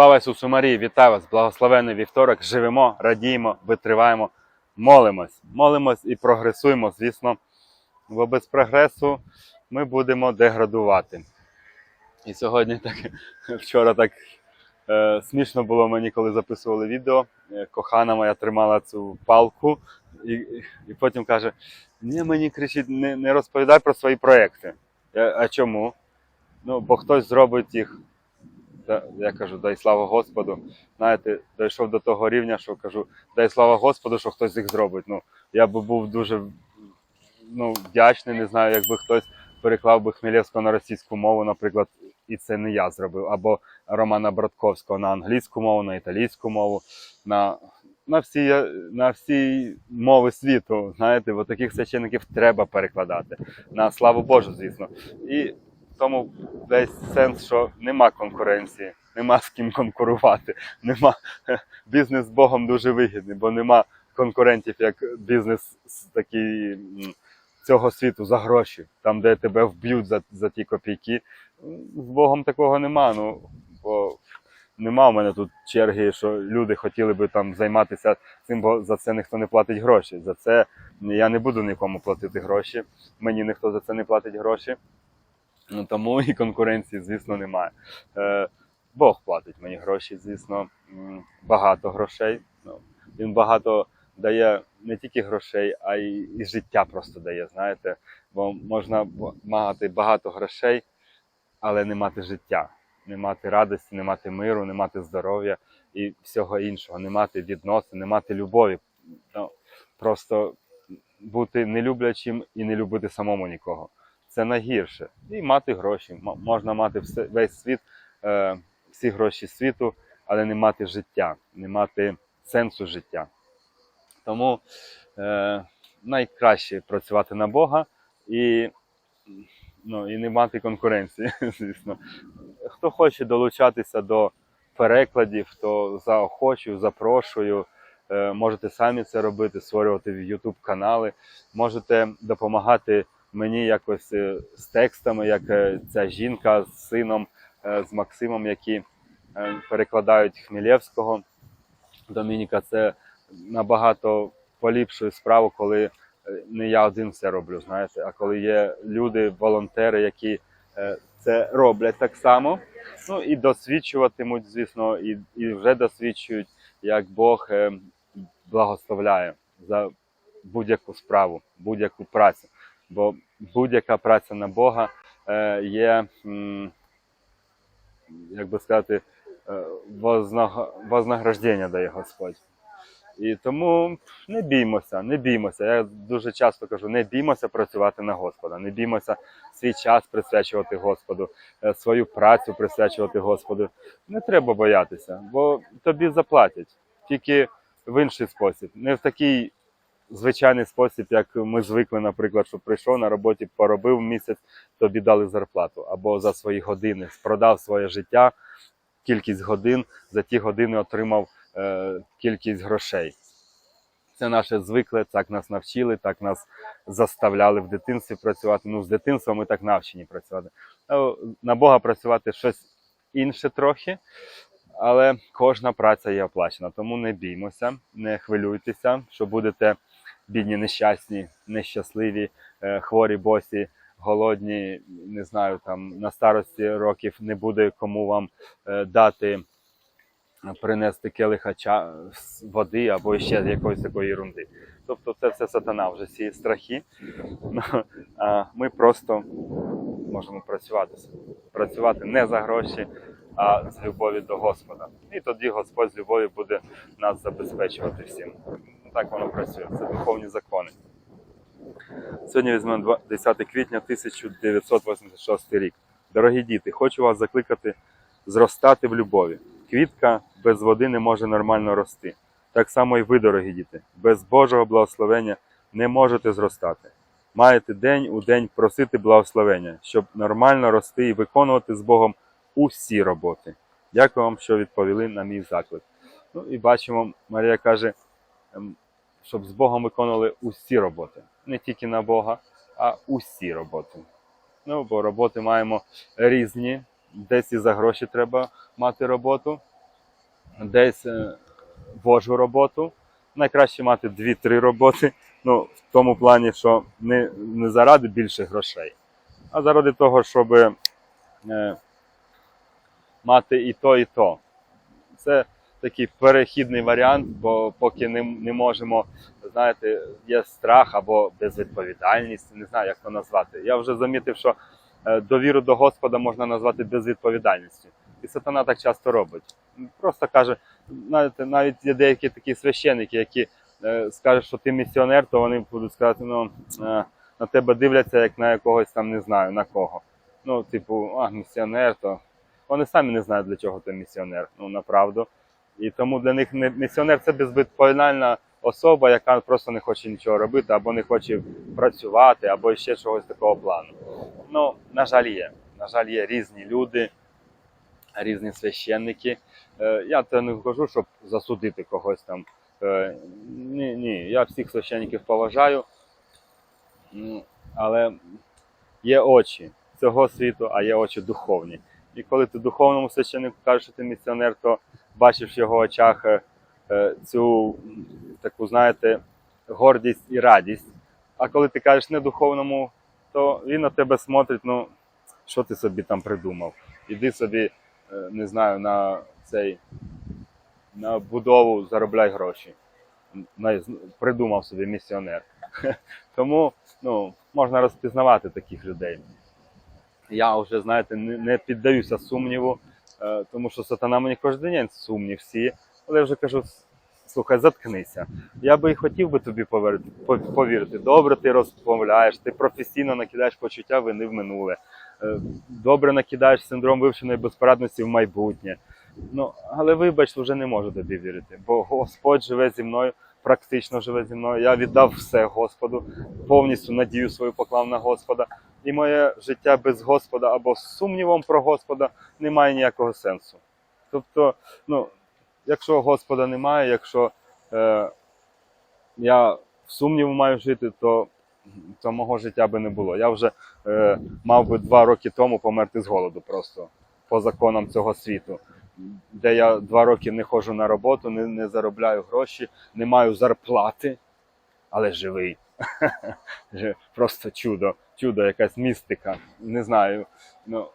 Слава Ісусу Марії! Вітаю вас! Благословенний вівторок! Живемо, радіємо, витриваємо, молимось. Молимось і прогресуємо, звісно, бо без прогресу ми будемо деградувати. І сьогодні так, вчора так е, смішно було мені, коли записували відео. Е, Кохана моя тримала цю палку і, і потім каже: Ні, мені кричить, не, не розповідай про свої проекти. Я, а чому? Ну, бо хтось зробить їх. Я кажу, дай слава Господу. Знаєте, дійшов до того рівня, що кажу, дай слава Господу, що хтось їх зробить. Ну, я би був дуже ну, вдячний, не знаю, якби хтось переклав би Хмелевського на російську мову, наприклад, і це не я зробив, або Романа Братковського на англійську мову, на італійську мову, на, на, всі, на всі мови світу. Знаєте, бо таких священиків треба перекладати. На славу Божу, звісно. І тому весь сенс, що нема конкуренції, нема з ким конкурувати. Нема бізнес з Богом дуже вигідний, бо нема конкурентів, як бізнес такий цього світу за гроші, там, де тебе вб'ють за, за ті копійки. З Богом такого нема. Ну, бо нема у мене тут черги, що люди хотіли би там займатися цим, бо за це ніхто не платить гроші. За це я не буду нікому платити гроші. Мені ніхто за це не платить гроші. Ну, тому і конкуренції, звісно, немає. Е, Бог платить мені гроші, звісно, багато грошей. Ну, він багато дає не тільки грошей, а й і життя просто дає, знаєте. Бо можна мати багато грошей, але не мати життя, не мати радості, не мати миру, не мати здоров'я і всього іншого, не мати відносин, не мати любові. Ну, просто бути нелюблячим і не любити самому нікого це найгірше. І мати гроші. Можна мати весь світ, е, всі гроші світу, але не мати життя, не мати сенсу життя. Тому е, найкраще працювати на Бога і, ну, і не мати конкуренції, звісно. Хто хоче долучатися до перекладів, то заохочую, запрошую. Е, Можете самі це робити, створювати YouTube канали, можете допомагати мені якось е, з текстами, як е, ця жінка з сином, е, з Максимом, які перекладають Хмілєвського. Домініка, це набагато поліпшує справу, коли не я один все роблю, знаєте, а коли є люди, волонтери, які це роблять так само. Ну і досвідчуватимуть, звісно, і, і вже досвідчують, як Бог благословляє за будь-яку справу, будь-яку працю. Бо будь-яка праця на Бога е, є, як би сказати, е, вознаграждення дає Господь. І тому не біймося, не біймося. Я дуже часто кажу, не біймося працювати на Господа, не біймося свій час присвячувати Господу, е, свою працю присвячувати Господу. Не треба боятися, бо тобі заплатять тільки в інший спосіб, не в такий звичайний спосіб, як ми звикли, наприклад, що прийшов на роботі, поробив місяць, тобі дали зарплату, або за свої години, продав своє життя, кількість годин, за ті години отримав е, кількість грошей. Це наше звикле, так нас навчили, так нас заставляли в дитинстві працювати. Ну, з дитинства ми так навчені працювати. Е, На Бога працювати щось інше трохи, але кожна праця є оплачена. Тому не біймося, не хвилюйтеся, що будете бідні, нещасні, нещасливі, е, хворі, босі, голодні, не знаю, там на старості років не буде кому вам е, дати е, принести келиха води або ще якоїсь такої ерунди. Тобто це все сатана, вже ці страхи. Ну, А ми просто можемо працювати. Працювати не за гроші, а з любові до Господа. І тоді Господь з любові буде нас забезпечувати всім. Так воно працює. Це духовні закони. Сьогодні візьмемо 10 квітня 1986 рік. Дорогі діти, хочу вас закликати зростати в любові. Квітка без води не може нормально рости. Так само і ви, дорогі діти, без Божого благословення не можете зростати. Маєте день у день просити благословення, щоб нормально рости і виконувати з Богом усі роботи. Дякую вам, що відповіли на мій заклик. Ну і бачимо, Марія каже, щоб з Богом виконували усі роботи. Не тільки на Бога, а усі роботи. Ну, бо роботи маємо різні. Десь і за гроші треба мати роботу, десь е, Божу роботу. Найкраще мати 2-3 роботи. Ну, в тому плані, що не, не заради більше грошей, а заради того, щоб е, мати і то, і то. Це такий перехідний варіант, бо поки не, не можемо, знаєте, є страх або безвідповідальність, не знаю, як то назвати. Я вже замітив, що е, довіру до Господа можна назвати безвідповідальністю. І сатана так часто робить. Просто каже, знаєте, навіть є деякі такі священники, які е, скажуть, що ти місіонер, то вони будуть сказати, ну е, на тебе дивляться як на якогось там не знаю на кого. Ну, типу, а, місіонер, то вони самі не знають, для чого ти місіонер, ну направду. І тому для них місіонер це безвідповідальна особа, яка просто не хоче нічого робити, або не хоче працювати, або ще чогось такого плану. Ну, на жаль, є. На жаль, є різні люди, різні священники. Е, Я це не кажу, щоб засудити когось там. Е, Ні, ні, я всіх священників поважаю, але є очі цього світу, а є очі духовні. І коли ти духовному священнику кажеш, що ти місіонер, то бачиш в його очах е, е, цю таку, знаєте, гордість і радість. А коли ти кажеш не духовному, то він на тебе смотрить, ну, що ти собі там придумав? Іди собі, е, не знаю, на цей на будову заробляй гроші. Придумав собі місіонер. Тому ну, можна розпізнавати таких людей. Я вже, знаєте, не, піддаюся сумніву, тому що сатана мені кожен день сумнів всі. Але я вже кажу, слухай, заткнися. Я би і хотів би тобі повірити. Добре, ти розмовляєш, ти професійно накидаєш почуття вини в минуле. Е, Добре накидаєш синдром вивченої безпорадності в майбутнє. Ну, але вибач, вже не можу тобі вірити, бо Господь живе зі мною, практично живе зі мною. Я віддав все Господу, повністю надію свою поклав на Господа. І моє життя без Господа або з сумнівом про Господа не має ніякого сенсу. Тобто, ну, якщо Господа немає, якщо е, я в сумніву маю жити, то, то мого життя би не було. Я вже е, мав би два роки тому померти з голоду просто по законам цього світу, де я два роки не ходжу на роботу, не, не заробляю гроші, не маю зарплати, але живий. Просто чудо, чудо, якась містика. Не знаю. Ну,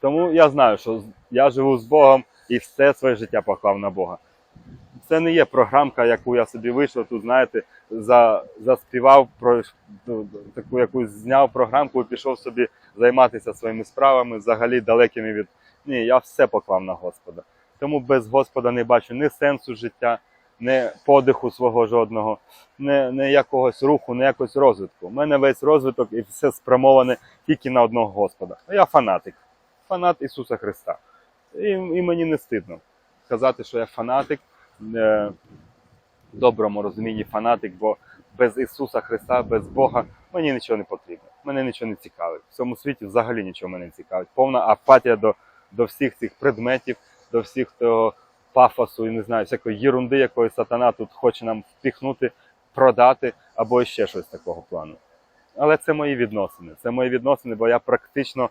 тому я знаю, що я живу з Богом і все своє життя поклав на Бога. Це не є програмка, яку я собі вийшов, тут, знаєте, за, заспівав про ну, таку якусь зняв програмку і пішов собі займатися своїми справами, взагалі далекими від. Ні, я все поклав на Господа. Тому без Господа не бачу ні сенсу життя, ні подиху свого жодного, ні, ні якогось руху, ні якогось розвитку. У мене весь розвиток і все спрямоване тільки на одного Господа. Я фанатик, фанат Ісуса Христа. І, і мені не стидно сказати, що я фанатик, е, в доброму розумінні фанатик, бо без Ісуса Христа, без Бога мені нічого не потрібно. Мене нічого не цікавить. В цьому світі взагалі нічого мене не цікавить. Повна апатія до, до всіх цих предметів, до всіх того пафосу і не знаю, всякої єрунди, якої сатана тут хоче нам впіхнути, продати або ще щось такого плану. Але це мої відносини. Це мої відносини, бо я практично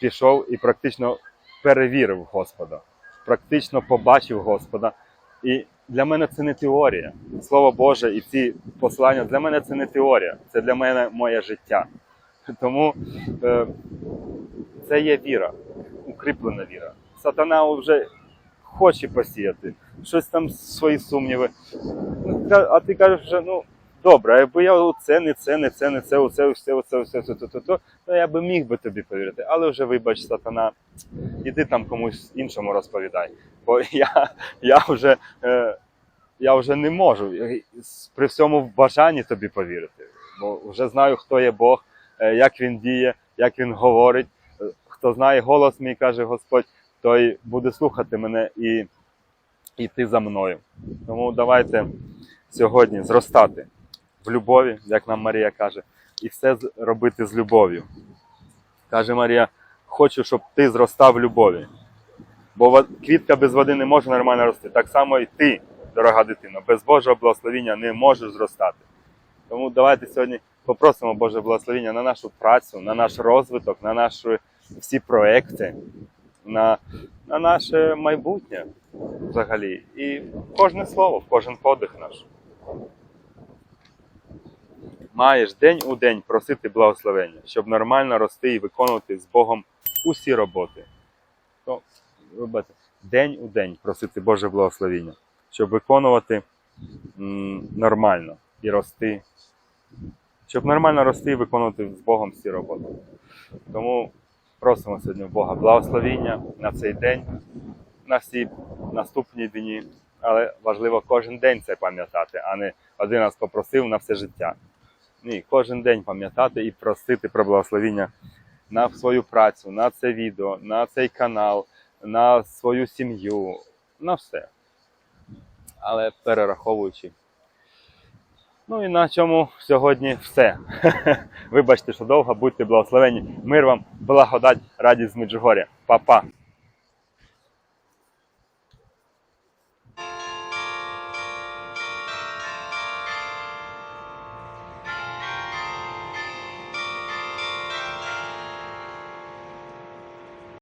пішов і практично перевірив Господа, практично побачив Господа. І для мене це не теорія. Слово Боже і ці послання для мене це не теорія, це для мене моє життя. Тому е, це є віра, укріплена віра. Сатана вже хоче посіяти, щось там свої сумніви. А ти кажеш, вже, ну добре, якби я оце, не це, не це, не це, оце, все, оце, все, все, то, то, то, то я би міг би тобі повірити. Але вже вибач, сатана, іди там комусь іншому розповідай. Бо я, я вже. Е, я вже не можу при всьому бажанні тобі повірити. Бо вже знаю, хто є Бог, е, як він діє, як він говорить. Е, Хто знає голос мій, каже Господь, той буде слухати мене і йти за мною. Тому давайте сьогодні зростати в любові, як нам Марія каже, і все робити з любов'ю. Каже Марія, хочу, щоб ти зростав в любові. Бо квітка без води не може нормально рости. Так само і ти, дорога дитино, без Божого благословіння не можеш зростати. Тому давайте сьогодні попросимо Боже благословіння на нашу працю, на наш розвиток, на наші всі проекти, на, на наше майбутнє. взагалі. І кожне слово, кожен подих наш. Маєш день у день просити благословення, щоб нормально рости і виконувати з Богом усі роботи. То, робити день у день просити Боже благословення, щоб виконувати м, нормально і рости. Щоб нормально рости і виконувати з Богом всі роботи. Тому просимо сьогодні в Бога благословіння на цей день, на всі наступні дні. Але важливо кожен день це пам'ятати, а не один раз попросив на все життя. Ні, кожен день пам'ятати і просити про благословіння на свою працю, на це відео, на цей канал, на свою сім'ю, на все. Але перераховуючи. Ну і на цьому сьогодні все. Вибачте, що довго, будьте благословені. Мир вам, благодать, радість з Меджугоря. Па-па!